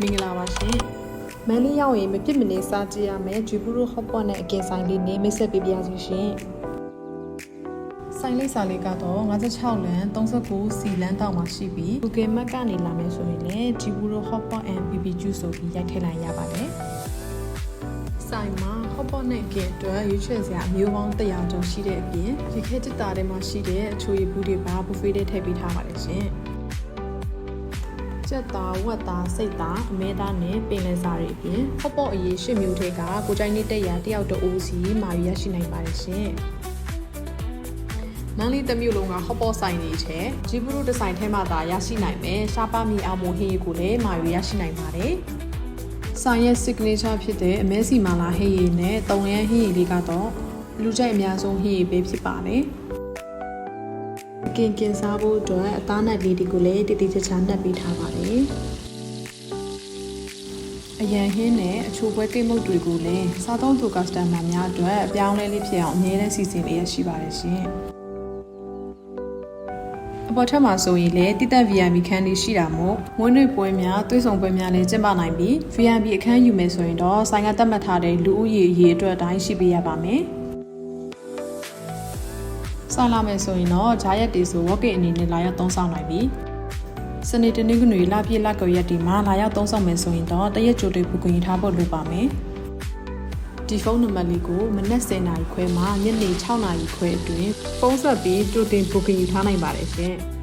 မင်္ဂလာပါရှင်မန်လေးရောက်ရင်မပြစ်မနေစားကြည့်ရမယ်ဂျူပူရိုဟော့ပေါ့နဲ့အကင်ဆိုင်လေးနေမိတ်ဆက်ပေးပါရစေရှင်ဆိုင်လေးစာလေးကတော့56လမ်း39စီလမ်းတောက်မှာရှိပြီး Google Map ကနေလာမယ်ဆိုရင်လည်းဂျူပူရိုဟော့ပေါ့ and BB juice ဆိုပြီးရိုက်ထည့်လိုက်ရပါတယ်ဆိုင်မှာဟော့ပေါ့နဲ့ကင်အတွက်ရွေးချယ်စရာအမျိုးပေါင်း100ကျော်ရှိတဲ့အပြင်ရေခဲတစ်တာထဲမှာရှိတဲ့အချိုရည်ဘူးတွေပါဘူဖေးတွေထည့်ပေးထားပါတယ်ရှင် ကြက်သားဝက်သားစိတ်သားအမဲသားနဲ့ပင်လယ်စာတွေအပြင်ဟော့ပေါ့အရေးရှစ်မျိုးတွေကကိုကြိုင်းနေတက်ရတယောက်တအိုးစီမာယူရရှိနိုင်ပါတယ်ရှင်မန်လီတစ်မျိုးလုံးကဟော့ပေါ့ဆိုင်နေချေဂျီဘရူဒီဇိုင်းထဲမှာသာရရှိနိုင်မယ်ရှားပါမီအောင်မိုဟင်းရီကိုလည်းမာယူရရှိနိုင်ပါတယ်ဆိုင်ရဲ့ signature ဖြစ်တဲ့အမဲစီမာလာဟင်းရီနဲ့တုံရန်ဟင်းရီလေးကတော့လူကြိုက်အများဆုံးဟင်းရီပဲဖြစ်ပါတယ် ကင်ကင်စားဖို့အတွက်အသားနက်လေးတွေကိုလည်းတည်တည်ချာချာနှက်ပေးထားပါတယ်အရန်ဟင်းနဲ့အချိုပွဲကိတ်မုတ်တွေကိုလည်းစားသုံးသူ customer များအတွက်အပြောင်းလဲလေးဖြစ်အောင်အမြဲတမ်းစီစဉ်လေးရရှိပါတယ်ရှင်အပေါ်ထပ်မှာဆိုရင်လည်းတိတက် VIP ခန်းလေးရှိတာမို့မွေးနေ့ပွဲများသွေးဆောင်ပွဲများလည်းကျင်းပနိုင်ပြီး VIP အခန်းယူမယ်ဆိုရင်တော့ဆိုင်ကတတ်မှတ်ထားတဲ့လူဦးရေအရေးအတွက်အတိုင်းရှိပေးရပါမယ်။ ဆိုင်လာမယ်ဆိုရင်တော့ဂျာရက်တီဆို walk-in အနေနဲ့လာရောက်သုံးဆောင်နိုင်ပြီ။စနေတနင်္ဂနွေလပြည့်လကောရက်ဒီမှာလာရောက်သုံးဆောင်မယ်ဆိုရင်တော့တရက်ကြိုတွေဘုကွင်ထားဖို့လိုပါမယ်။ဒီဖုန်းနံပါတ်လေးကိုမနက်10:00နာရီခွဲမှညနေ6:00နာရီခွဲအတွင်းဖုန်းဆက်ပြီးကြိုတင်ဘုကွင်ထားနိုင်ပါတယ်ရှင်။